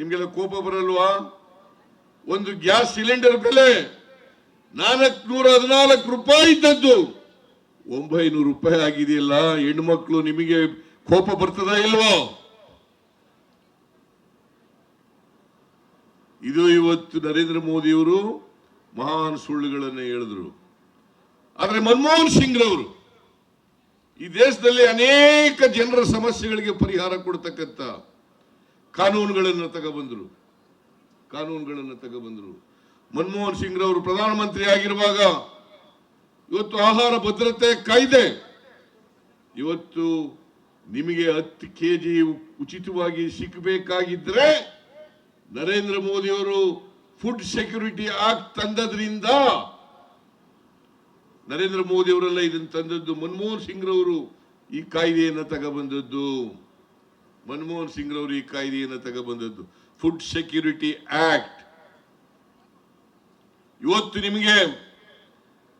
ನಿಮ್ಗೆಲ್ಲ ಕೋಪ ಬರಲ್ವಾ? ಒಂದು ಗ್ಯಾಸ್ ಸಿಲಿಂಡರ್ ಬೆಲೆ ನಾಲ್ಕುನೂರ ಹದಿನಾಲ್ಕು ರೂಪಾಯಿ ಇದ್ದದ್ದು. ಒಂಬೈನೂರು ರೂಪಾಯಿ ಆಗಿದೆಯಲ್ಲ, ಹೆಣ್ಮಕ್ಳು ನಿಮಗೆ ಕೋಪ ಬರ್ತದ ಇಲ್ವೋ? ಇದು ಇವತ್ತು ನರೇಂದ್ರ ಮೋದಿಯವರು ಮಹಾನ್ ಸುಳ್ಳುಗಳನ್ನು ಹೇಳಿದ್ರು. ಆದರೆ ಮನಮೋಹನ್ ಸಿಂಗ್ ರವರು ಈ ದೇಶದಲ್ಲಿ ಅನೇಕ ಜನರ ಸಮಸ್ಯೆಗಳಿಗೆ ಪರಿಹಾರ ಕೊಡ್ತಕ್ಕಂಥ ಕಾನೂನುಗಳನ್ನು ತಗೊಬಂದರು. ಕಾನೂನುಗಳನ್ನು ತಗೊಬಂದರು. ಮನಮೋಹನ್ ಸಿಂಗ್ ರವರು ಪ್ರಧಾನಮಂತ್ರಿ ಆಗಿರುವಾಗ ಇವತ್ತು ಆಹಾರ ಭದ್ರತೆ ಕಾಯ್ದೆ. ಇವತ್ತು ನಿಮಗೆ ಹತ್ತು ಕೆ ಜಿ ಉಚಿತವಾಗಿ ಸಿಕ್ಕಬೇಕಾಗಿದ್ರೆ ನರೇಂದ್ರ ಮೋದಿಯವರು ಫುಡ್ ಸೆಕ್ಯೂರಿಟಿ ಆಕ್ಟ್ ತಂದದ್ರಿಂದ ನರೇಂದ್ರ ಮೋದಿ ಅವರೆಲ್ಲ ಇದನ್ನು ತಂದದ್ದು ಮನಮೋಹನ್ ಸಿಂಗ್ ರವರು ಈ ಕಾಯ್ದೆಯನ್ನು ತಗೊಬಂದದ್ದು. ಮನಮೋಹನ್ ಸಿಂಗ್ ಅವರು ಈ ಕಾಯ್ದೆಯನ್ನು ತಗೊಬಂದದ್ದು. ಫುಡ್ ಸೆಕ್ಯೂರಿಟಿ ಆಕ್ಟ್ ಇವತ್ತು ನಿಮಗೆ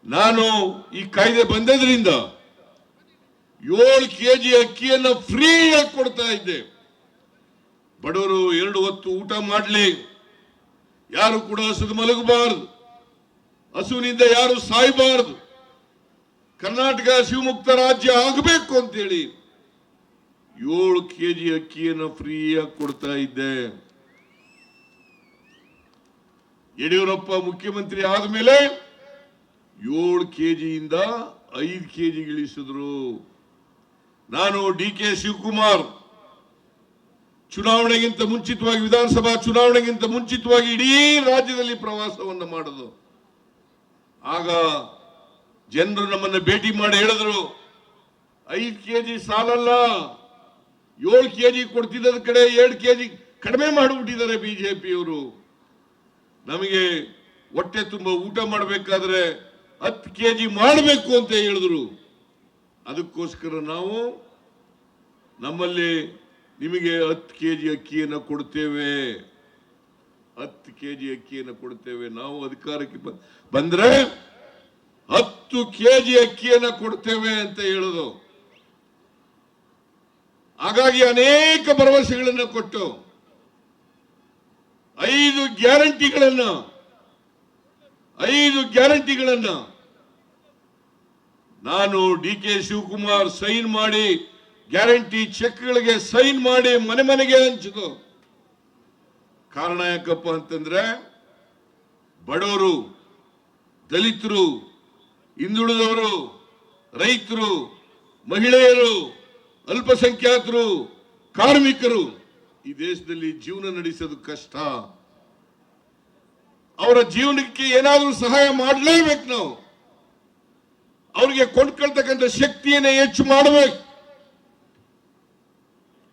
ನಾನು ಈ ಕಾಯ್ದೆ ಬಂದದ್ರಿಂದ ಏಳು ಕೆ ಜಿ ಅಕ್ಕಿಯನ್ನು ಫ್ರೀಯಾಗಿ ಕೊಡ್ತಾ ಇದ್ದೆ. ಬಡವರು ಎರಡು ಹೊತ್ತು ಊಟ ಮಾಡಲಿ. ಯಾರು ಕೂಡ ಹಸಿದು ಮಲಗಬಾರದು. ಹಸುವಿನಿಂದ ಯಾರು ಸಾಯಬಾರದು. ಕರ್ನಾಟಕ ಶಿವಮುಕ್ತ ರಾಜ್ಯ ಆಗಬೇಕು ಅಂತೇಳಿ ಏಳು ಕೆ ಜಿ ಅಕ್ಕಿಯನ್ನು ಫ್ರೀಯಾಗಿ ಕೊಡ್ತಾ ಇದ್ದೆ. ಯಡಿಯೂರಪ್ಪ ಮುಖ್ಯಮಂತ್ರಿ ಆದಮೇಲೆ ಏಳು ಕೆ ಜಿಯಿಂದ ಐದು ಕೆ ಜಿ ಇಳಿಸಿದ್ರು. ನಾನು ಡಿ ಕೆ ಶಿವಕುಮಾರ್, ಚುನಾವಣೆಗಿಂತ ಮುಂಚಿತವಾಗಿ ವಿಧಾನಸಭಾ ಚುನಾವಣೆಗಿಂತ ಮುಂಚಿತವಾಗಿ ಇಡೀ ರಾಜ್ಯದಲ್ಲಿ ಪ್ರವಾಸವನ್ನು ಮಾಡೋದು. ಆಗ ಜನರು ನಮ್ಮನ್ನು ಭೇಟಿ ಮಾಡಿ ಹೇಳಿದ್ರು, ಐದು ಕೆ ಜಿ ಸಾಲಲ್ಲ. ಏಳು ಕೆ ಜಿ ಕೊಡ್ತಿದ್ದ ಕಡೆ ಎರಡು ಕೆಜಿ ಕಡಿಮೆ ಮಾಡಿಬಿಟ್ಟಿದ್ದಾರೆ ಬಿಜೆಪಿಯವರು. ನಮಗೆ ಹೊಟ್ಟೆ ತುಂಬ ಊಟ ಮಾಡಬೇಕಾದ್ರೆ ಹತ್ತು ಕೆ ಜಿ ಮಾಡಬೇಕು ಅಂತ ಹೇಳಿದ್ರು. ಅದಕ್ಕೋಸ್ಕರ ನಾವು ನಮ್ಮಲ್ಲಿ ನಿಮಗೆ ಹತ್ತು ಕೆ ಜಿ ಅಕ್ಕಿಯನ್ನು ಕೊಡ್ತೇವೆ. ಹತ್ತು ಕೆ ಜಿ ಅಕ್ಕಿಯನ್ನು ಕೊಡ್ತೇವೆ. ನಾವು ಅಧಿಕಾರಕ್ಕೆ ಬ- ಬಂದ್ರೆ ಹತ್ತು ಕೆ ಜಿ ಅಕ್ಕಿಯನ್ನು ಕೊಡ್ತೇವೆ ಅಂತ ಹೇಳುದು ಹಾಗಾಗಿ ಅನೇಕ ಭರವಸೆಗಳನ್ನು ಕೊಟ್ಟು ಐದು ಗ್ಯಾರಂಟಿಗಳನ್ನು ಐದು ಗ್ಯಾರಂಟಿಗಳನ್ನು ನಾನು ಡಿ ಕೆ ಶಿವಕುಮಾರ್ ಸೈನ್ ಮಾಡಿ, ಗ್ಯಾರಂಟಿ ಚೆಕ್ಗಳಿಗೆ ಸೈನ್ ಮಾಡಿ ಮನೆ ಮನೆಗೆ ಹಂಚಿತು ಕಾರಣ ಯಾಕಪ್ಪ ಅಂತಂದ್ರೆ ಬಡವರು, ದಲಿತರು, ಹಿಂದುಳಿದವರು, ರೈತರು, ಮಹಿಳೆಯರು ಅಲ್ಪಸಂಖ್ಯಾತರು, ಕಾರ್ಮಿಕರು, ಈ ದೇಶದಲ್ಲಿ ಜೀವನ ನಡೆಸೋದು ಕಷ್ಟ. ಅವರ ಜೀವನಕ್ಕೆ ಏನಾದರೂ ಸಹಾಯ ಮಾಡಲೇಬೇಕು ನಾವು. ಅವ್ರಿಗೆ ಕೊಂಡ್ಕೊಳ್ತಕ್ಕಂಥ ಶಕ್ತಿಯನ್ನ ಹೆಚ್ಚು ಮಾಡಬೇಕು.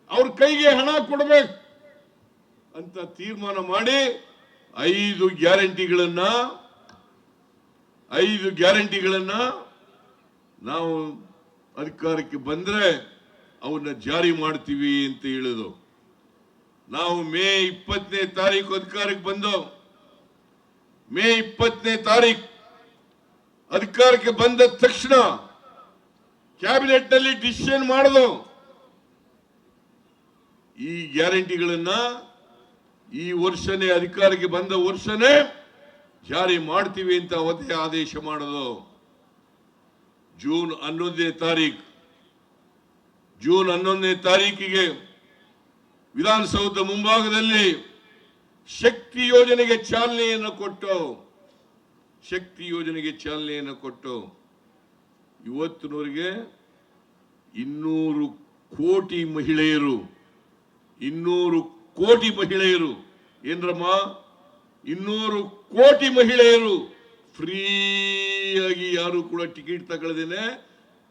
ಅವ್ರ ಕೈಗೆ ಹಣ ಕೊಡಬೇಕು ಅಂತ ತೀರ್ಮಾನ ಮಾಡಿ ಐದು ಗ್ಯಾರಂಟಿಗಳನ್ನ ಐದು ಗ್ಯಾರಂಟಿಗಳನ್ನ ನಾವು ಅಧಿಕಾರಕ್ಕೆ ಬಂದ್ರೆ ಅವನ್ನ ಜಾರಿ ಮಾಡ್ತೀವಿ ಅಂತ ಹೇಳಿದ್ರು. ನಾವು ಮೇ ಇಪ್ಪತ್ತನೇ ತಾರೀಕು ಅಧಿಕಾರಕ್ಕೆ ಬಂದು, ಮೇ ಇಪ್ಪತ್ತನೇ ತಾರೀಕು ಅಧಿಕಾರಕ್ಕೆ ಬಂದ ತಕ್ಷಣ ಕ್ಯಾಬಿನೆಟ್ನಲ್ಲಿ ಡಿಸಿಷನ್ ಮಾಡಿದು. ಈ ಗ್ಯಾರಂಟಿಗಳನ್ನ ಈ ವರ್ಷನೇ, ಅಧಿಕಾರಕ್ಕೆ ಬಂದ ವರ್ಷನೇ ಜಾರಿ ಮಾಡ್ತೀವಿ ಅಂತ ಅವತ್ತೇ ಆದೇಶ ಮಾಡೋದು. ಜೂನ್ ಹನ್ನೊಂದನೇ ತಾರೀಕು ಜೂನ್ ಹನ್ನೊಂದನೇ ತಾರೀಕಿಗೆ ವಿಧಾನಸೌಧ ಮುಂಭಾಗದಲ್ಲಿ ಶಕ್ತಿ ಯೋಜನೆಗೆ ಚಾಲನೆಯನ್ನು ಕೊಟ್ಟು, ಶಕ್ತಿ ಯೋಜನೆಗೆ ಚಾಲನೆಯನ್ನು ಕೊಟ್ಟು ಇವತ್ತಿನವರಿಗೆ ಇನ್ನೂರು ಕೋಟಿ ಮಹಿಳೆಯರು, ಇನ್ನೂರು ಕೋಟಿ ಮಹಿಳೆಯರು, ಏನ್ರಮ್ಮ? ಇನ್ನೂರು ಕೋಟಿ ಮಹಿಳೆಯರು ಫ್ರೀಯಾಗಿ ಯಾರು ಕೂಡ ಟಿಕೆಟ್ ತಗೊಳ್ಳದೇನೆ.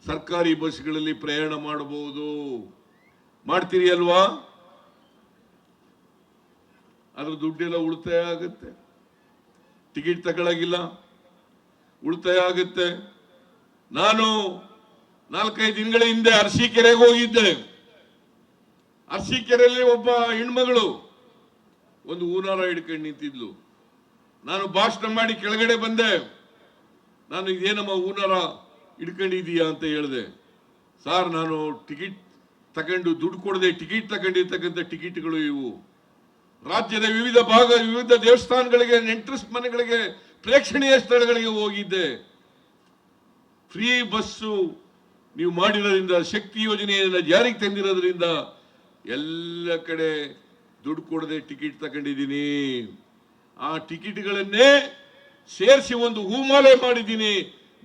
ಸರ್ಕಾರಿ ಬಸ್ಗಳಲ್ಲಿ ಪ್ರಯಾಣ ಮಾಡಬಹುದು. ಮಾಡ್ತೀರಿ ಅಲ್ವಾ ಅದ್ರ ದುಡ್ಡೆಲ್ಲ ಉಳಿತಾಯ ಆಗುತ್ತೆ. ಟಿಕೆಟ್ ತಗೊಳಗಿಲ್ಲ. ಉಳಿತಾಯ ಆಗುತ್ತೆ. ನಾನು ನಾಲ್ಕೈದು ದಿನಗಳ ಹಿಂದೆ ಅರಸೀಕೆರೆಗೆ ಹೋಗಿದ್ದೆ. ಅರಸೀಕೆರೆಯಲ್ಲಿ ಒಬ್ಬ ಹೆಣ್ಮಗಳು ಒಂದು ಹೂನಾರ ಹಿಡ್ಕೊಂಡು ನಿಂತಿದ್ಲು. ನಾನು ಭಾಷಣ ಮಾಡಿ ಕೆಳಗಡೆ ಬಂದೆ. ನಾನು ಇದೇನಮ್ಮ ಹೂನಾರ ಹಿಡ್ಕೊಂಡಿದೀಯಾ ಅಂತ ಹೇಳಿದೆ. ಸಾರ್, ನಾನು ಟಿಕೆಟ್ ತಗೊಂಡು ದುಡ್ಡು ಕೊಡದೆ ಟಿಕೆಟ್ ತಗೊಂಡಿರ್ತಕ್ಕಂಥ ಟಿಕೆಟ್ಗಳು ಇವು. ರಾಜ್ಯದ ವಿವಿಧ ಭಾಗ, ವಿವಿಧ ದೇವಸ್ಥಾನಗಳಿಗೆ ನೆಂಟ್ರಸ್ ಮನೆಗಳಿಗೆ, ಪ್ರೇಕ್ಷಣೀಯ ಸ್ಥಳಗಳಿಗೆ ಹೋಗಿದ್ದೆ. ಫ್ರೀ ಬಸ್ಸು ನೀವು ಮಾಡಿರೋದ್ರಿಂದ, ಶಕ್ತಿ ಯೋಜನೆಯನ್ನು ಜಾರಿಗೆ ತಂದಿರೋದ್ರಿಂದ ಎಲ್ಲ ಕಡೆ ದುಡ್ಡು ಕೊಡದೆ ಟಿಕೆಟ್ ತಗೊಂಡಿದ್ದೀನಿ. ಆ ಟಿಕೆಟ್ಗಳನ್ನೇ ಸೇರಿಸಿ ಒಂದು ಹೂಮಾಲೆ ಮಾಡಿದ್ದೀನಿ.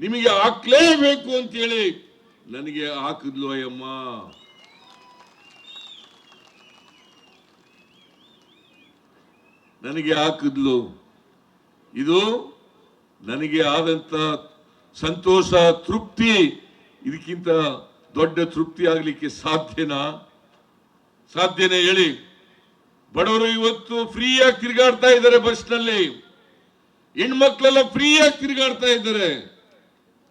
ನಿಮಗೆ ಹಾಕ್ಲೇಬೇಕು ಅಂತೇಳಿ ನನಗೆ ಹಾಕಿದ್ಲು ಅಯ್ಯಮ್ಮ. ನನಗೆ ಹಾಕಿದ್ಲು. ಇದು ನನಗೆ ಆದಂತ ಸಂತೋಷ, ತೃಪ್ತಿ, ಇದಕ್ಕಿಂತ ದೊಡ್ಡ ತೃಪ್ತಿ ಆಗಲಿಕ್ಕೆ ಸಾಧ್ಯನಾ? ಸಾಧ್ಯನೇ ಹೇಳಿ. ಬಡವರು ಇವತ್ತು ಫ್ರೀಯಾಗಿ ತಿರುಗಾಡ್ತಾ ಇದ್ದಾರೆ ಬಸ್ನಲ್ಲಿ. ಹೆಣ್ಮಕ್ಳೆಲ್ಲ ಫ್ರೀಯಾಗಿ ತಿರುಗಾಡ್ತಾ ಇದ್ದಾರೆ.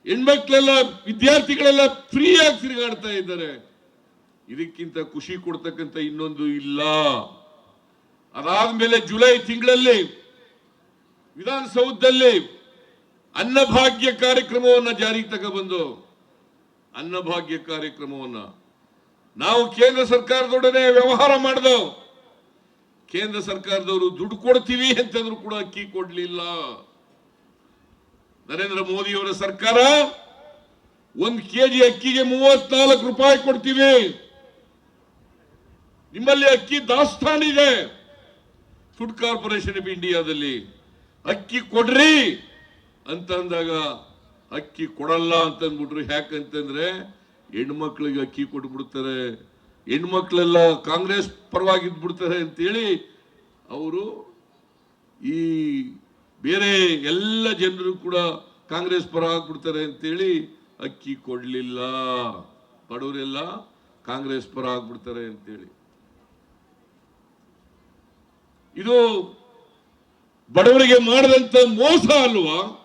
ಹೆಣ್ಮಕ್ಳೆಲ್ಲ, ವಿದ್ಯಾರ್ಥಿಗಳೆಲ್ಲ ಫ್ರೀಯಾಗಿ ತಿರುಗಾಡ್ತಾ ಇದ್ದಾರೆ. ಇದಕ್ಕಿಂತ ಖುಷಿ ಕೊಡ್ತಕ್ಕಂಥ ಇನ್ನೊಂದು ಇಲ್ಲ. ಅದಾದ್ಮೇಲೆ ಜುಲೈ ತಿಂಗಳಲ್ಲಿ ವಿಧಾನಸೌಧದಲ್ಲಿ ಅನ್ನಭಾಗ್ಯ ಕಾರ್ಯಕ್ರಮವನ್ನ ಜಾರಿಗೆ ತಗೊಬಂದು, ಅನ್ನಭಾಗ್ಯ ಕಾರ್ಯಕ್ರಮವನ್ನ ನಾವು ಕೇಂದ್ರ ಸರ್ಕಾರದೊಡನೆ ವ್ಯವಹಾರ ಮಾಡಿದವು ಕೇಂದ್ರ ಸರ್ಕಾರದವರು ದುಡ್ಡು ಕೊಡ್ತೀವಿ ಅಂತಂದ್ರು ಕೂಡ ಅಕ್ಕಿ ಕೊಡ್ಲಿಲ್ಲ. ನರೇಂದ್ರ ಮೋದಿಯವರ ಸರ್ಕಾರ ಒಂದು ಕೆಜಿ ಅಕ್ಕಿಗೆ ಮೂವತ್ನಾಲ್ಕು ರೂಪಾಯಿ ಕೊಡ್ತೀವಿ. ನಿಮ್ಮಲ್ಲಿ ಅಕ್ಕಿ ದಾಸ್ತಾನಿದೆ ಫುಡ್ ಕಾರ್ಪೊರೇಷನ್ ಆಫ್ ಇಂಡಿಯಾದಲ್ಲಿ ಅಕ್ಕಿ ಕೊಡ್ರಿ ಅಂತ ಅಂದಾಗ ಅಕ್ಕಿ ಕೊಡಲ್ಲ ಅಂತಂದ್ಬಿಟ್ರು ಯಾಕಂತಂದ್ರೆ ಹೆಣ್ಮಕ್ಳಿಗೆ ಅಕ್ಕಿ ಕೊಟ್ಬಿಡ್ತಾರೆ. ಹೆಣ್ಮಕ್ಳೆಲ್ಲ ಕಾಂಗ್ರೆಸ್ ಪರವಾಗಿದ್ಬಿಡ್ತಾರೆ ಅಂತೇಳಿ ಅವರು ಈ ಬೇರೆ ಎಲ್ಲ ಜನರು ಕೂಡ ಕಾಂಗ್ರೆಸ್ ಪರ ಆಗ್ಬಿಡ್ತಾರೆ ಅಂತೇಳಿ ಅಕ್ಕಿ ಕೊಡ್ಲಿಲ್ಲ. ಬಡವರೆಲ್ಲ ಕಾಂಗ್ರೆಸ್ ಪರ ಆಗ್ಬಿಡ್ತಾರೆ ಅಂತೇಳಿ. ಇದು ಬಡವರಿಗೆ ಮಾಡಿದಂತ ಮೋಸ ಅಲ್ವಾ?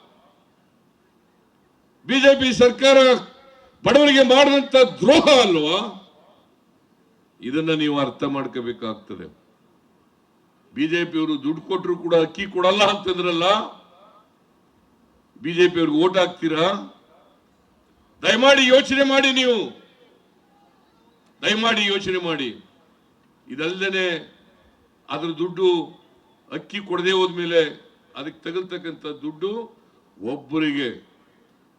ಬಿಜೆಪಿ ಸರ್ಕಾರ ಬಡವರಿಗೆ ಮಾಡಿದಂತ ದ್ರೋಹ ಅಲ್ವಾ? ಇದನ್ನ ನೀವು ಅರ್ಥ ಮಾಡ್ಕೋಬೇಕಾಗ್ತದೆ. ಬಿಜೆಪಿಯವರು ದುಡ್ಡು ಕೊಟ್ಟರು ಕೂಡ ಅಕ್ಕಿ ಕೊಡಲ್ಲ ಅಂತಂದ್ರಲ್ಲ ಬಿಜೆಪಿ ಅವ್ರಿಗೆ ಓಟ್ ಹಾಕ್ತೀರಾ? ದಯಮಾಡಿ ಯೋಚನೆ ಮಾಡಿ ನೀವು. ದಯಮಾಡಿ ಯೋಚನೆ ಮಾಡಿ. ಇದಲ್ಲದೇ ಅದ್ರ ದುಡ್ಡು ಅಕ್ಕಿ ಕೊಡದೆ ಹೋದ್ಮೇಲೆ ಅದಕ್ಕೆ ತಗಲ್ತಕ್ಕಂಥ ದುಡ್ಡು ಒಬ್ಬರಿಗೆ.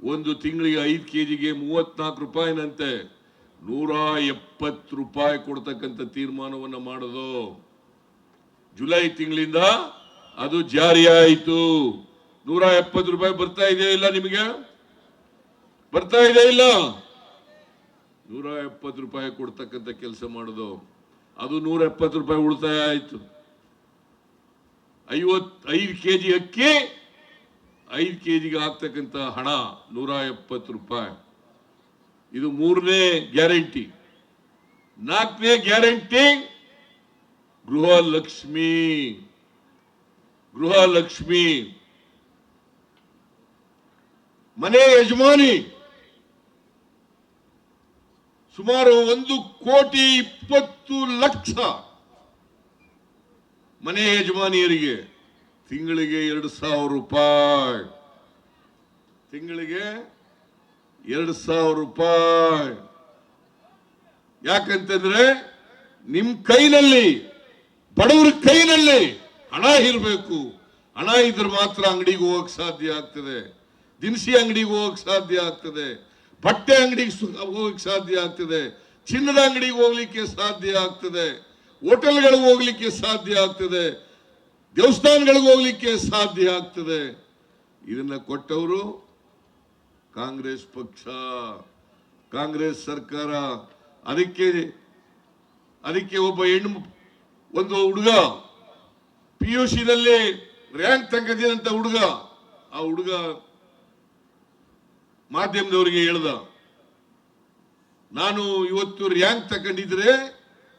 ಒಂದು ತಿಂಗಳಿಗೆ ಐದು ಕೆ ಜಿಗೆ ಮೂವತ್ನಾಲ್ಕು ರೂಪಾಯಿನಂತೆ ನೂರ ಎಪ್ಪತ್ತು ರೂಪಾಯಿ ಕೊಡ್ತಕ್ಕಂಥ ತೀರ್ಮಾನವನ್ನು ಮಾಡೋದು. ಜುಲೈ ತಿಂಗಳಿಂದ ಅದು ಜಾರಿಯಾಯಿತು. ನೂರ ಎಪ್ಪತ್ತು ರೂಪಾಯಿ ಬರ್ತಾ ಇದೆಯಾ ಇಲ್ಲ ನಿಮಗೆ? ಬರ್ತಾ ಇದೆ ಇಲ್ಲ? ನೂರ ಎಪ್ಪತ್ತು ರೂಪಾಯಿ ಕೊಡ್ತಕ್ಕಂಥ ಕೆಲಸ ಮಾಡೋದು. ಅದು ನೂರ ಎಪ್ಪತ್ತು ರೂಪಾಯಿ ಉಳಿತಾಯ ಆಯಿತು. ಐವತ್ ಐದು ಕೆ ಜಿ ಅಕ್ಕಿ, ಐದು ಕೆ ಜಿಗೆ ಆಗ್ತಕ್ಕಂಥ ಹಣ ನೂರ ಎಪ್ಪತ್ತು ರೂಪಾಯಿ. ಇದು ಮೂರನೇ ಗ್ಯಾರಂಟಿ. ನಾಲ್ಕನೇ ಗ್ಯಾರಂಟಿ ಗೃಹಲಕ್ಷ್ಮಿ. ಗೃಹಲಕ್ಷ್ಮಿ. ಮನೆ ಯಜಮಾನಿ. ಸುಮಾರು ಒಂದು ಕೋಟಿ ಇಪ್ಪತ್ತು ಲಕ್ಷ ಮನೆ ಯಜಮಾನಿಯರಿಗೆ. ತಿಂಗಳಿಗೆ ಎರಡು ಸಾವಿರ ರೂಪಾಯಿ. ತಿಂಗಳಿಗೆ ಎರಡು ಸಾವಿರ ರೂಪಾಯಿ. ಯಾಕಂತಂದ್ರೆ ನಿಮ್ ಕೈನಲ್ಲಿ ಬಡವರ ಕೈನಲ್ಲಿ ಹಣ ಇರಬೇಕು. ಹಣ ಇದ್ರೆ ಮಾತ್ರ ಅಂಗಡಿಗೆ ಹೋಗಕ್ ಸಾಧ್ಯ ಆಗ್ತದೆ. ದಿನಸಿ ಅಂಗಡಿಗೆ ಹೋಗಕ್ ಸಾಧ್ಯ ಆಗ್ತದೆ. ಬಟ್ಟೆ ಅಂಗಡಿಗೆ ಹೋಗಕ್ ಸಾಧ್ಯ ಆಗ್ತದೆ. ಚಿನ್ನದ ಅಂಗಡಿಗೆ ಹೋಗ್ಲಿಕ್ಕೆ ಸಾಧ್ಯ ಆಗ್ತದೆ. ಹೋಟೆಲ್ಗಳಿಗೆ ಹೋಗ್ಲಿಕ್ಕೆ ಸಾಧ್ಯ ಆಗ್ತದೆ. ದೇವಸ್ಥಾನಗಳಿಗೆ ಹೋಗ್ಲಿಕ್ಕೆ ಸಾಧ್ಯ ಆಗ್ತದೆ. ಇದನ್ನ ಕೊಟ್ಟವರು ಕಾಂಗ್ರೆಸ್ ಪಕ್ಷ. ಕಾಂಗ್ರೆಸ್ ಸರ್ಕಾರ. ಅದಕ್ಕೆ ಅದಕ್ಕೆ ಒಬ್ಬ ಹೆಣ್ಣು ಒಂದು ಹುಡುಗ ಪಿ ಯು ಸಿನಲ್ಲಿ ರ್ಯಾಂಕ್ ತಗೊಂಡಿದಂತ ಹುಡುಗ, ಆ ಹುಡುಗ ಮಾಧ್ಯಮದವರಿಗೆ ಹೇಳ್ದ, ನಾನು ಇವತ್ತು ರ್ಯಾಂಕ್ ತಗೊಂಡಿದ್ರೆ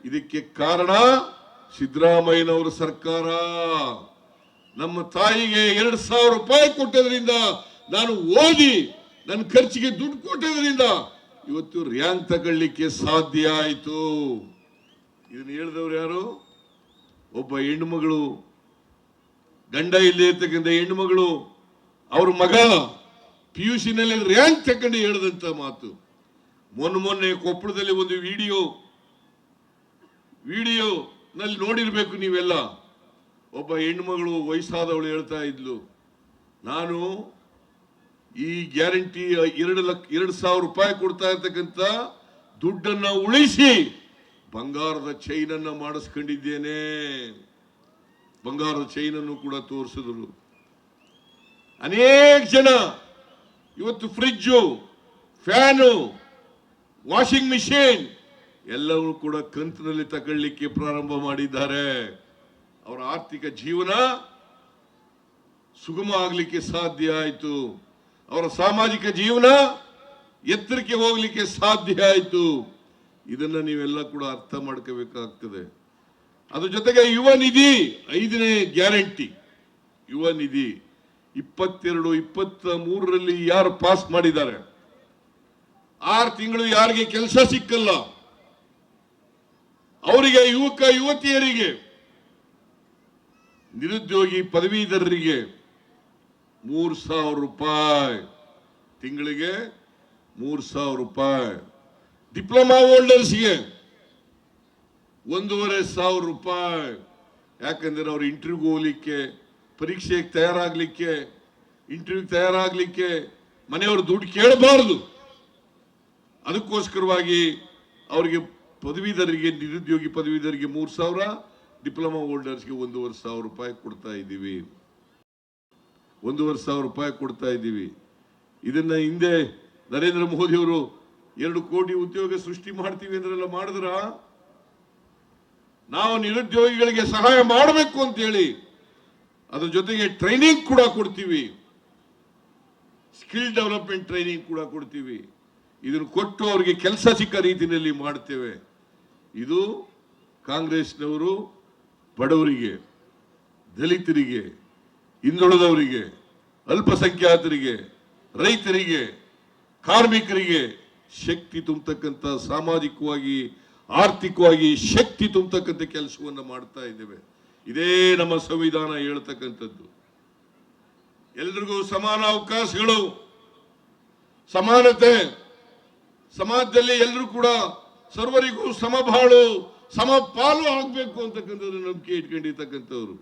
ಇದಕ್ಕೆ ಕಾರಣ ಸಿದ್ದರಾಮಯ್ಯನವರ ಸರ್ಕಾರ. ನಮ್ಮ ತಾಯಿಗೆ ಎರಡು ಸಾವಿರ ರೂಪಾಯಿ ಕೊಟ್ಟದ್ರಿಂದ ನಾನು ಓದಿ ನನ್ನ ಖರ್ಚಿಗೆ ದುಡ್ಡು ಕೊಟ್ಟದ್ರಿಂದ ಇವತ್ತು ರ್ಯಾಂಕ್ ತಗೊಳ್ಳಿಕ್ಕೆ ಸಾಧ್ಯ ಆಯಿತು. ಇದನ್ನು ಹೇಳಿದವರು ಯಾರು? ಒಬ್ಬ ಹೆಣ್ಣುಮಗಳು, ಗಂಡ ಇಲ್ಲಿ ಇರ್ತಕ್ಕಂಥ ಹೆಣ್ಣುಮಗಳು, ಅವ್ರ ಮಗ ಪಿ ಯು ನಲ್ಲಿ ರ್ಯಾಂಕ್ ತಕೊಂಡು ಹೇಳಿದಂತ ಮಾತು. ಮೊನ್ನೆ ಮೊನ್ನೆ ಕೊಪ್ಪಳದಲ್ಲಿ ಒಂದು ವಿಡಿಯೋ ವಿಡಿಯೋ ನಲ್ಲಿ ನೋಡಿರ್ಬೇಕು ನೀವೆಲ್ಲ. ಒಬ್ಬ ಹೆಣ್ಮಗಳು ವಯಸ್ಸಾದವಳು ಹೇಳ್ತಾ ಇದ್ಲು, ನಾನು ಈ ಗ್ಯಾರಂಟಿ ಎರಡು ಲಕ್ಷ ಎರಡು ಸಾವಿರ ರೂಪಾಯಿ ಕೊಡ್ತಾ ಇರ್ತಕ್ಕಂಥ ದುಡ್ಡನ್ನ ಉಳಿಸಿ ಬಂಗಾರದ ಚೈನನ್ನು ಮಾಡಿಸ್ಕೊಂಡಿದ್ದೇನೆ. ಬಂಗಾರದ ಚೈನನ್ನು ಕೂಡ ತೋರಿಸಿದ್ರು. ಅನೇಕ ಜನ ಇವತ್ತು ಫ್ರಿಜ್ಜು ಫ್ಯಾನು ವಾಷಿಂಗ್ ಮಿಷಿನ್ ಎಲ್ಲವೂ ಕೂಡ ಕಂತಿನಲ್ಲಿ ತಗೊಳ್ಳಿಕ್ಕೆ ಪ್ರಾರಂಭ ಮಾಡಿದ್ದಾರೆ. ಅವರ ಆರ್ಥಿಕ ಜೀವನ ಸುಗಮ ಆಗಲಿಕ್ಕೆ ಸಾಧ್ಯ ಆಯಿತು. ಅವರ ಸಾಮಾಜಿಕ ಜೀವನ ಎತ್ತರಕ್ಕೆ ಹೋಗ್ಲಿಕ್ಕೆ ಸಾಧ್ಯ ಆಯಿತು. ಇದನ್ನ ನೀವೆಲ್ಲ ಕೂಡ ಅರ್ಥ ಮಾಡ್ಕೋಬೇಕಾಗ್ತದೆ. ಅದ್ರ ಜೊತೆಗೆ ಯುವ ನಿಧಿ, ಐದನೇ ಗ್ಯಾರಂಟಿ. ಯುವ ನಿಧಿ, ಇಪ್ಪತ್ತೆರಡು ಇಪ್ಪತ್ತ ಮೂರರಲ್ಲಿ ಯಾರು ಪಾಸ್ ಮಾಡಿದ್ದಾರೆ? ಆರು ತಿಂಗಳು ಯಾರಿಗೆ ಕೆಲಸ ಸಿಕ್ಕಲ್ಲ? ಅವರಿಗೆ ಯುವಕ, ಯುವತಿಯರಿಗೆ, ನಿರುದ್ಯೋಗಿ ಪದವೀಧರರಿಗೆ ಮೂರ್ ಸಾವಿರ ರೂಪಾಯಿ. ತಿಂಗಳಿಗೆ ಮೂರ್ ಸಾವಿರ ರೂಪಾಯಿ. ಡಿಪ್ಲೊಮಾ ಹೋಲ್ಡರ್ಸ್ಗೆ ಒಂದೂವರೆ ಸಾವಿರ ರೂಪಾಯಿ. ಯಾಕಂದ್ರೆ ಅವ್ರು ಇಂಟರ್ವ್ಯೂ ಹೋಗ್ಲಿಕ್ಕೆ, ಪರೀಕ್ಷೆಗೆ ತಯಾರಾಗ್ಲಿಕ್ಕೆ ಇಂಟರ್ವ್ಯೂಗೆ ತಯಾರಾಗ್ಲಿಕ್ಕೆ ಮನೆಯವರು ದುಡ್ಡು ಕೇಳಬಾರದು. ಅದಕ್ಕೋಸ್ಕರವಾಗಿ ಅವರಿಗೆ ಪದವೀಧರಿಗೆ ನಿರುದ್ಯೋಗಿ ಪದವೀಧರಿಗೆ ಮೂರು ಸಾವಿರ, ಡಿಪ್ಲೊಮಾ ಹೋಲ್ಡರ್ಸ್ಗೆ ಒಂದೂವರೆ ಸಾವಿರ ರೂಪಾಯಿ ಕೊಡ್ತಾ ಇದ್ದೀವಿ. ಒಂದೂವರೆ ಸಾವಿರ ರೂಪಾಯಿ ಕೊಡ್ತಾ ಇದ್ದೀವಿ. ಇದನ್ನ ಹಿಂದೆ ನರೇಂದ್ರ ಮೋದಿ ಅವರು ಎರಡು ಕೋಟಿ ಉದ್ಯೋಗ ಸೃಷ್ಟಿ ಮಾಡ್ತೀವಿ ಅಂದ್ರೆಲ್ಲ ಮಾಡಿದ್ರ? ನಾವು ನಿರುದ್ಯೋಗಿಗಳಿಗೆ ಸಹಾಯ ಮಾಡಬೇಕು ಅಂತ ಹೇಳಿ ಅದ್ರ ಜೊತೆಗೆ ಟ್ರೈನಿಂಗ್ ಕೂಡ ಕೊಡ್ತೀವಿ. ಸ್ಕಿಲ್ ಡೆವಲಪ್ಮೆಂಟ್ ಟ್ರೈನಿಂಗ್ ಕೂಡ ಕೊಡ್ತೀವಿ. ಇದನ್ನು ಕೊಟ್ಟು ಅವರಿಗೆ ಕೆಲಸ ಸಿಕ್ಕ ರೀತಿಯಲ್ಲಿ ಮಾಡ್ತೇವೆ. ಇದು ಕಾಂಗ್ರೆಸ್ನವರು ಬಡವರಿಗೆ, ದಲಿತರಿಗೆ, ಹಿಂದುಳಿದವರಿಗೆ, ಅಲ್ಪಸಂಖ್ಯಾತರಿಗೆ, ರೈತರಿಗೆ, ಕಾರ್ಮಿಕರಿಗೆ ಶಕ್ತಿ ತುಂಬತಕ್ಕಂಥ ಸಾಮಾಜಿಕವಾಗಿ, ಆರ್ಥಿಕವಾಗಿ ಶಕ್ತಿ ತುಂಬತಕ್ಕಂಥ ಕೆಲಸವನ್ನು ಮಾಡ್ತಾ ಇದ್ದೇವೆ. ಇದೇ ನಮ್ಮ ಸಂವಿಧಾನ ಹೇಳ್ತಕ್ಕಂಥದ್ದು. ಎಲ್ರಿಗೂ ಸಮಾನ ಅವಕಾಶಗಳು, ಸಮಾನತೆ, ಸಮಾಜದಲ್ಲಿ ಎಲ್ಲರೂ ಕೂಡ ಸರ್ವರಿಗೂ ಸಮಬಾಳು, ಸಮಪಾಲು ಆಗಬೇಕು ಅಂತಕ್ಕಂಥದ್ದು ನಂಬಿಕೆ ಇಟ್ಕೊಂಡಿರ್ತಕ್ಕಂಥವ್ರು.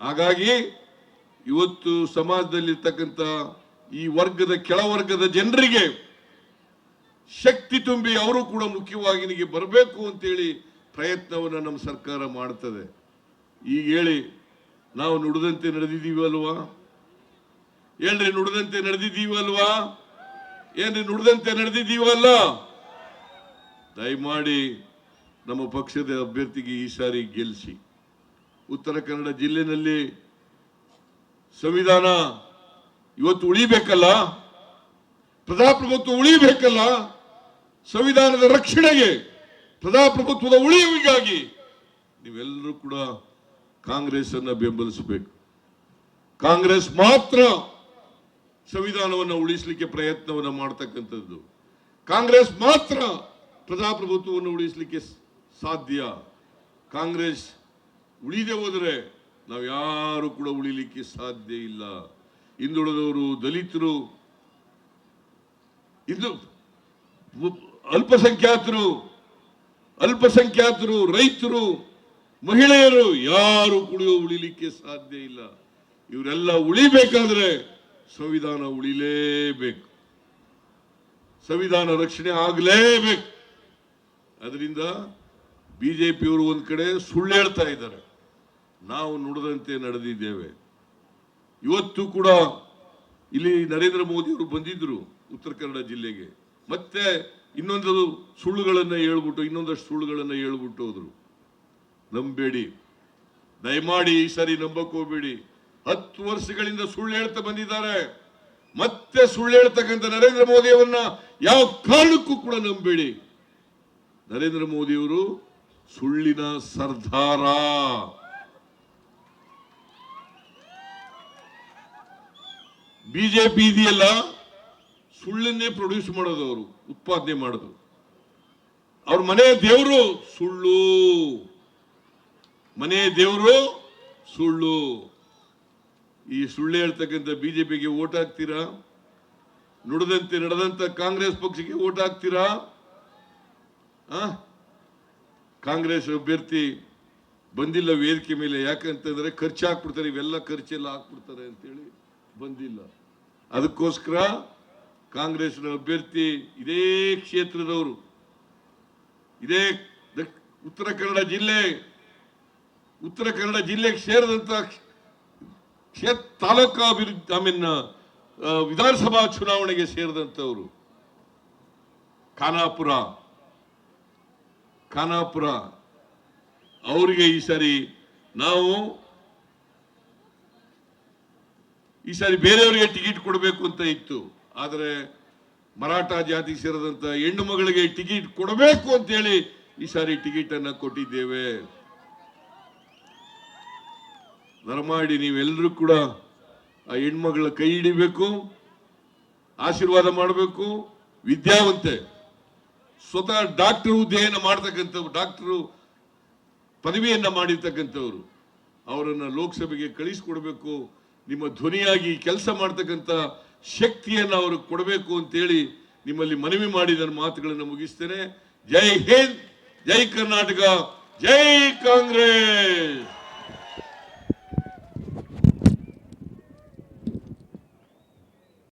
ಹಾಗಾಗಿ ಇವತ್ತು ಸಮಾಜದಲ್ಲಿರ್ತಕ್ಕಂಥ ಈ ವರ್ಗದ ಕೆಳವರ್ಗದ ಜನರಿಗೆ ಶಕ್ತಿ ತುಂಬಿ ಅವರು ಕೂಡ ಮುಖ್ಯವಾಗಿ ನಿಮಗೆ ಬರಬೇಕು ಅಂತೇಳಿ ಪ್ರಯತ್ನವನ್ನು ನಮ್ಮ ಸರ್ಕಾರ ಮಾಡ್ತದೆ. ಈಗ ಹೇಳಿ, ನಾವು ನುಡಿದಂತೆ ನಡೆದಿದ್ದೀವಲ್ವಾ ಏನ್ರಿ ನುಡಿದಂತೆ ನಡೆದಿದ್ದೀವಲ್ವಾ ಏನ್ರಿ ನುಡಿದಂತೆ ನಡೆದಿದ್ದೀವಲ್ಲ ದಯಮಾಡಿ ನಮ್ಮ ಪಕ್ಷದ ಅಭ್ಯರ್ಥಿಗೆ ಈ ಸಾರಿ ಗೆಲ್ಲಿಸಿ ಉತ್ತರ ಕನ್ನಡ ಜಿಲ್ಲೆನಲ್ಲಿ ಸಂವಿಧಾನ ಇವತ್ತು ಉಳಿಬೇಕಲ್ಲ? ಪ್ರಜಾಪ್ರಭುತ್ವ ಉಳಿಬೇಕಲ್ಲ? ಸಂವಿಧಾನದ ರಕ್ಷಣೆಗೆ ಪ್ರಜಾಪ್ರಭುತ್ವದ ಉಳಿವಿಗಾಗಿ ನೀವೆಲ್ಲರೂ ಕೂಡ ಕಾಂಗ್ರೆಸ್ ಅನ್ನ ಬೆಂಬಲಿಸಬೇಕು. ಕಾಂಗ್ರೆಸ್ ಮಾತ್ರ ಸಂವಿಧಾನವನ್ನು ಉಳಿಸಲಿಕ್ಕೆ ಪ್ರಯತ್ನವನ್ನು ಮಾಡ್ತಕ್ಕಂಥದ್ದು. ಕಾಂಗ್ರೆಸ್ ಮಾತ್ರ ಪ್ರಜಾಪ್ರಭುತ್ವವನ್ನು ಉಳಿಸಲಿಕ್ಕೆ ಸಾಧ್ಯ. ಕಾಂಗ್ರೆಸ್ ಉಳಿದೆ ಹೋದರೆ ನಾವು ಯಾರು ಕೂಡ ಉಳಿಲಿಕ್ಕೆ ಸಾಧ್ಯ ಇಲ್ಲ. ಹಿಂದುಳಿದವರು ದಲಿತರು ಇದು ಅಲ್ಪಸಂಖ್ಯಾತರು ಅಲ್ಪಸಂಖ್ಯಾತರು, ರೈತರು, ಮಹಿಳೆಯರು ಯಾರು ಕುಡಿಯೋ ಉಳಿಲಿಕ್ಕೆ ಸಾಧ್ಯ ಇಲ್ಲ. ಇವರೆಲ್ಲ ಉಳಿಬೇಕಾದ್ರೆ ಸಂವಿಧಾನ ಉಳಿಲೇಬೇಕು. ಸಂವಿಧಾನ ರಕ್ಷಣೆ ಆಗಲೇಬೇಕು. ಅದರಿಂದ ಬಿಜೆಪಿಯವರು ಒಂದು ಕಡೆ ಸುಳ್ಳು ಹೇಳ್ತಾ ಇದ್ದಾರೆ. ನಾವು ನುಡಿದಂತೆ ನಡೆದಿದ್ದೇವೆ. ಇವತ್ತು ಕೂಡ ಇಲ್ಲಿ ನರೇಂದ್ರ ಮೋದಿ ಅವರು ಬಂದಿದ್ರು ಉತ್ತರ ಕನ್ನಡ ಜಿಲ್ಲೆಗೆ. ಮತ್ತೆ ಇನ್ನೊಂದು ಸುಳ್ಳುಗಳನ್ನು ಹೇಳ್ಬಿಟ್ಟು, ಇನ್ನೊಂದಷ್ಟು ಸುಳ್ಳುಗಳನ್ನು ಹೇಳ್ಬಿಟ್ಟು ಹೋದರು. ನಂಬೇಡಿ. ದಯಮಾಡಿ ಈ ಸರಿ ನಂಬಕೋಬೇಡಿ ಹತ್ತು ವರ್ಷಗಳಿಂದ ಸುಳ್ಳು ಹೇಳ್ತಾ ಬಂದಿದ್ದಾರೆ. ಮತ್ತೆ ಸುಳ್ಳು ಹೇಳ್ತಕ್ಕಂಥ ನರೇಂದ್ರ ಮೋದಿಯವನ್ನ ಯಾವ ಕಾರಣಕ್ಕೂ ಕೂಡ ನಂಬೇಡಿ. ನರೇಂದ್ರ ಮೋದಿಯವರು ಸುಳ್ಳಿನ ಸರ್ದಾರ. ಬಿಜೆಪಿ ಇದೆಯಲ್ಲ? ಸುಳ್ಳನ್ನೇ ಪ್ರೊಡ್ಯೂಸ್ ಮಾಡೋದು ಅವರು, ಉತ್ಪಾದನೆ ಮಾಡೋದು. ಅವ್ರ ಮನೆ ದೇವರು ಸುಳ್ಳು. ಮನೆ ದೇವರು ಸುಳ್ಳು. ಈ ಸುಳ್ಳು ಹೇಳ್ತಕ್ಕಂಥ ಬಿಜೆಪಿಗೆ ಓಟ್ ಹಾಕ್ತೀರಾ? ನುಡಿದಂತೆ ನಡೆದಂತ ಕಾಂಗ್ರೆಸ್ ಪಕ್ಷಕ್ಕೆ ಓಟ್ ಹಾಕ್ತೀರಾ? ಕಾಂಗ್ರೆಸ್ ಅಭ್ಯರ್ಥಿ ಬಂದಿಲ್ಲ ವೇದಿಕೆ ಮೇಲೆ, ಯಾಕಂತಂದ್ರೆ ಖರ್ಚು ಹಾಕ್ಬಿಡ್ತಾರೆ ಇವೆಲ್ಲ ಖರ್ಚೆಲ್ಲ ಹಾಕ್ಬಿಡ್ತಾರೆ ಅಂತೇಳಿ ಬಂದಿಲ್ಲ. ಅದಕ್ಕೋಸ್ಕರ ಕಾಂಗ್ರೆಸ್ನ ಅಭ್ಯರ್ಥಿ ಇದೇ ಕ್ಷೇತ್ರದವರು. ಇದೇ ಉತ್ತರ ಕನ್ನಡ ಜಿಲ್ಲೆ, ಉತ್ತರ ಕನ್ನಡ ಜಿಲ್ಲೆಗೆ ಸೇರಿದಂತ ಕ್ಷೇತ್ರ ತಾಲೂಕಾ ಅಭಿವೃದ್ಧಿ, ಐ ಮೀನ್ ವಿಧಾನಸಭಾ ಚುನಾವಣೆಗೆ ಸೇರಿದಂತವರು. ಖಾನಾಪುರ ಖಾನಾಪುರ, ಅವರಿಗೆ ಈ ಸಾರಿ ನಾವು ಈ ಸಾರಿ ಬೇರೆಯವರಿಗೆ ಟಿಕೆಟ್ ಕೊಡಬೇಕು ಅಂತ ಇತ್ತು. ಆದರೆ ಮರಾಠ ಜಾತಿ ಸೇರಿದಂತ ಹೆಣ್ಣು ಮಗಳಿಗೆ ಟಿಕೆಟ್ ಕೊಡಬೇಕು ಅಂತೇಳಿ ಈ ಸಾರಿ ಟಿಕೆಟ್ ಅನ್ನ ಕೊಟ್ಟಿದ್ದೇವೆ. ದರಮಾಡಿ ನೀವೆಲ್ಲರೂ ಕೂಡ ಆ ಹೆಣ್ಮಗಳ ಕೈ ಹಿಡಿಬೇಕು, ಆಶೀರ್ವಾದ ಮಾಡಬೇಕು, ವಿದ್ಯಾವಂತೆ. ಸ್ವತಃ ಡಾಕ್ಟರ್ ಹುದ್ದೆಯನ್ನು ಮಾಡ್ತಕ್ಕಂಥವ್ರು, ಡಾಕ್ಟರು ಪದವಿಯನ್ನ ಮಾಡಿರ್ತಕ್ಕಂಥವ್ರು, ಅವರನ್ನು ಲೋಕಸಭೆಗೆ ಕಳಿಸಿಕೊಡ್ಬೇಕು. ನಿಮ್ಮ ಧ್ವನಿಯಾಗಿ ಕೆಲಸ ಮಾಡ್ತಕ್ಕಂಥ ಶಕ್ತಿಯನ್ನು ಅವರು ಕೊಡಬೇಕು ಅಂತೇಳಿ ನಿಮ್ಮಲ್ಲಿ ಮನವಿ ಮಾಡಿ ಮಾತುಗಳನ್ನು ಮುಗಿಸ್ತೇನೆ. ಜೈ ಹಿಂದ್, ಜೈ ಕರ್ನಾಟಕ, ಜೈ ಕಾಂಗ್ರೆಸ್!